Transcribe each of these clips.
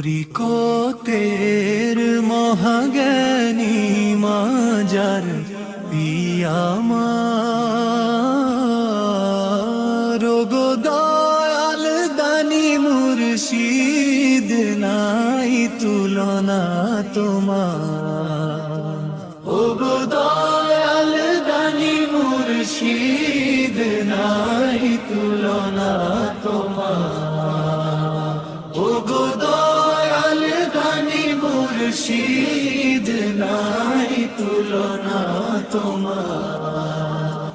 তরিকতের মহাজ্ঞানী মাজার পিয়ামার। গো দয়াল দানি মুর্শিদ নাই তুলনা তোমার। ও গো দয়াল দানি মুর্শিদ নাই তুলনা তোমার। মুর্শিদ নাই তুলনা তোমার।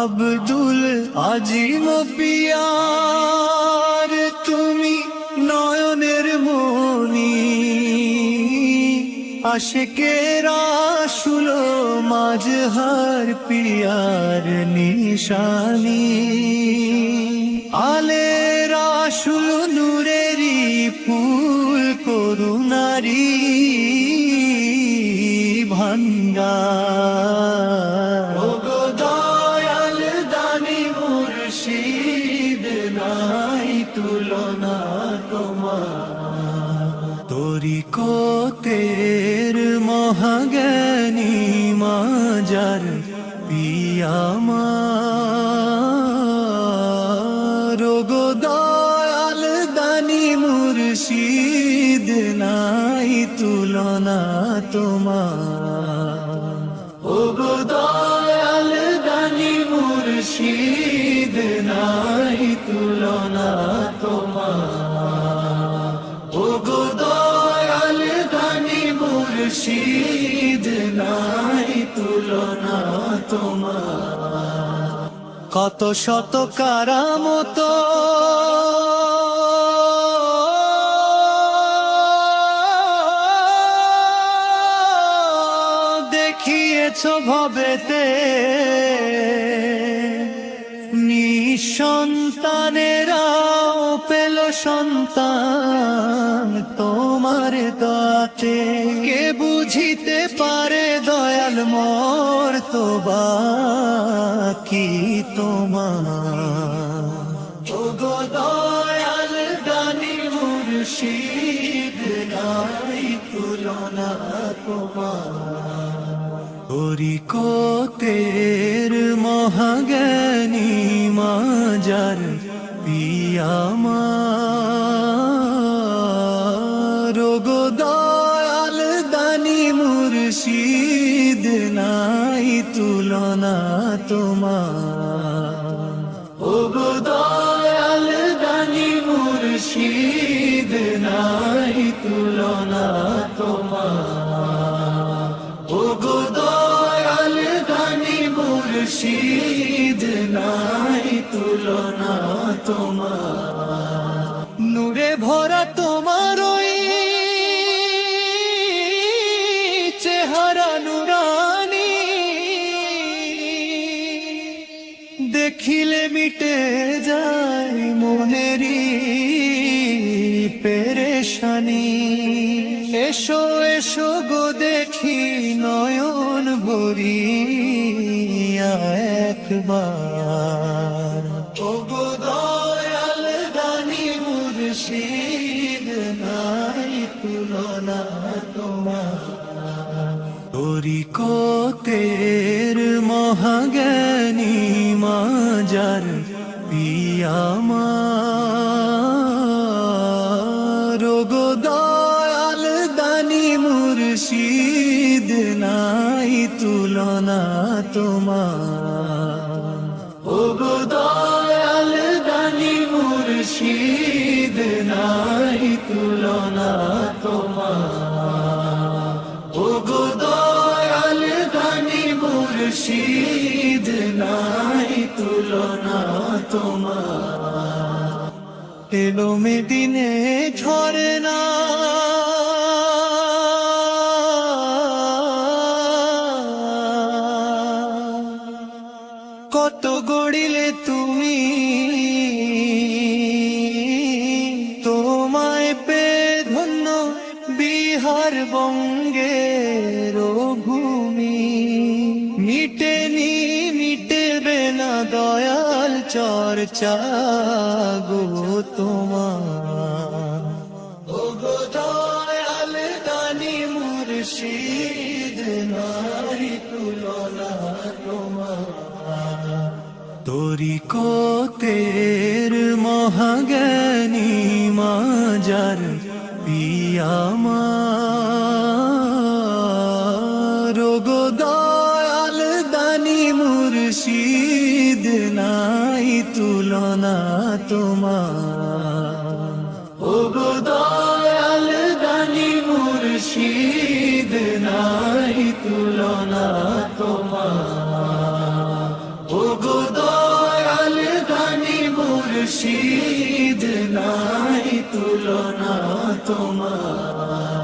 আব্দুল আজিম পিয়ার, তুমি নয়নের মনি আশেকেরা শুলো মাঝহার পিয়ার নিশানি। আলে রাসুল নূরেরি ফুল করুণারি। ভাঙ্গার ও গো দয়াল দানি মুর্শিদ নাই তুলনা তোমার। তরিকতের মহাজ্ঞানী মাজার পিয়ামার গো দয়াল দানি মুর্শিদ নাই তুলনা তোমার। মুর্শিদ নাই তুলনা তোমার। ও গো দয়াল দানি মুর্শিদ নাই তুলনা তোমার। কত শত কারামত দেখিয়েছ ভবেতে নিঃসন্তানেরাও পেল সন্তান তোমার দাতে কে বুঝিতে পারে দয়াল মোর তো বাকি তোমার? দয়াল দানি মুর্শিদ, নাই তুলনা তোমার। তরিকতের মহাজ্ঞানী মাজার পিয়ামার। দয়াল দানি মুর্শিদ নাই তুলনা তোমার। ও গো দয়াল দানি মুর্শিদ নাই তুলনা তোমার। মুর্শিদ নাই তুলনা তোমার। নূরে ভরা তোমার ওই চেহারা নুরানি। দেখিলে মিটে যায় মনেরি পেরেশানি। এসো এসো গো দেখি নয়ন ভরিয়া একবার। ও গো দয়াল দানি মুর্শিদ, নাই তুলনা তোমার। তরিকতের মহাজ্ঞানী মাজার পিয়ামার। গো দয়াল দানি মুর্শিদ, নাই তুলনা তোমার। গো দয়াল দানি মুর্শিদ, নাই তুলনা তোমার। ও গো দয়াল দানি মুর্শিদ, নাই তুলনা তোমার। এলো মেদিনে ঝরে বিহার বঙ্গের ভূমি মিটেনি মিটেবে না দয়াল চর্চা গো তোমার। ও গো গো দয়াল দানি মুর্শিদ, নারী তুলনা তোমার। তোরি কোতের মহাজ্ঞানী মাজার পিয়ামার মুর্শিদ নাই তুলনা তোমার। ও দয়াল দানি মুর্শিদ নাই তুলনা তোমার। ও দয়াল দানি মুর্শিদ নাই তুলনা তোমার।